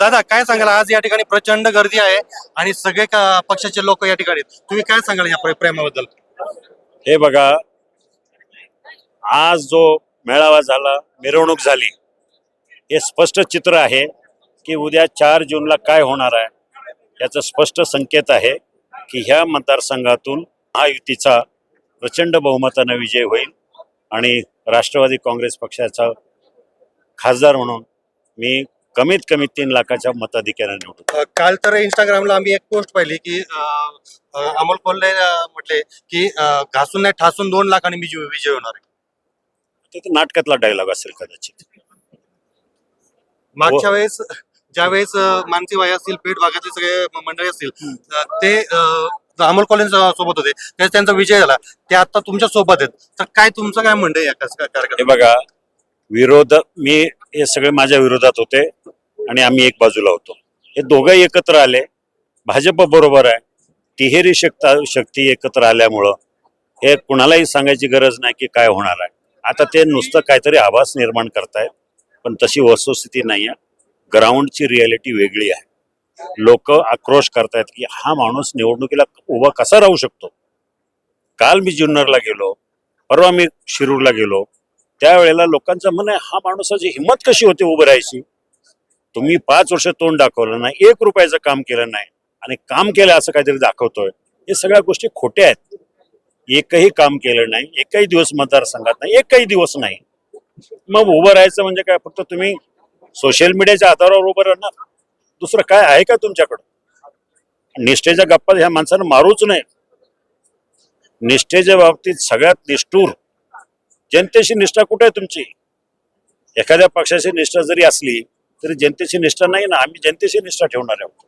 दादा काय सांगाल आज या ठिकाणी प्रचंड गर्दी आहे आणि सगळे का- पक्षाचे लोक या ठिकाणी आहेत. तुम्ही काय सांगाल या प्रे- प्रेमाबद्दल हे बघा आज जो मेळावा झाला मिरवणूक झाली हे स्पष्ट चित्र आहे की उद्या चार जूनला काय होणार आहे याचं स्पष्ट संकेत आहे की ह्या मतदारसंघातून महायुतीचा प्रचंड बहुमतानं विजय होईल आणि राष्ट्रवादी काँग्रेस पक्षाचा खासदार म्हणून मी कमीत कमी तीन लाखाच्या मताधिक्याने निवडून अ, काल तर इंस्टाग्रामला आम्ही एक पोस्ट पाहिली की अ, अ, अमोल कोल्हे अ, म्हटले की अ, घासून नाही ठासून दोन लाखांनी विजय विजय होणार आहे. ते तर नाटकातला डायलॉग असेल कदाचित. मागच्या वेळेस ज्या वेळेस मानसी वाय असतील पेठ भागातील सगळे म- मंडळी असतील अ, ते अ, अमोल कोल्हे सोबत होते त्यावेळेस त्यांचा विजय झाला. ते आता तुमच्यासोबत आहेत. तर काय तुमचं काय म्हणणं आहे या कस- हे कार्यक्रमात बघा विरोध मी हे सगळे माझ्या विरोधात होते. आणि आम्ही एक बाजूला होतो. हे दोघं एकत्र आले. भाजप बरोबर आहे. तिहेरी शक्ता शक्ती एकत्र आल्यामुळं हे कुणालाही सांगायची गरज नाही की काय होणार आहे. आता ते नुसतं काहीतरी आभास निर्माण करतायत पण तशी वस्तुस्थिती नाही आहे ग्राउंडची रियालिटी वेगळी आहे. लोक आक्रोश करतायत की हा माणूस निवडणुकीला उभा कसा राहू शकतो? काल मी जुन्नरला गेलो परवा मी शिरूरला गेलो. त्यावेळेला लोकांचं म्हणणं आहे हा माणसाची हिंमत कशी होते उभं राहायची? तुम्ही पाच वर्ष तोंड दाखवलं नाही एक रुपयाचं काम केलं नाही आणि काम केलं असं काहीतरी दाखवतोय हे सगळ्या गोष्टी खोट्या आहेत. एकही काम केलं नाही एकही दिवस मतदारसंघात नाही एकही दिवस नाही. मग उभं राहायचं म्हणजे काय? फक्त तुम्ही सोशल मीडियाच्या आधारावर उभं राहणार. दुसरं काय आहे का तुमच्याकडं? निष्ठेच्या गप्पा ह्या माणसानं मारूच नाही निष्ठेच्या बाबतीत सगळ्यात निष्ठूर जनतेशी निष्ठा कुठे आहे तुमची? एखाद्या पक्षाची निष्ठा जरी असली तरी जनतेची निष्ठा नाही ना आम्ही जनतेशी निष्ठा ठेवणार आहोत.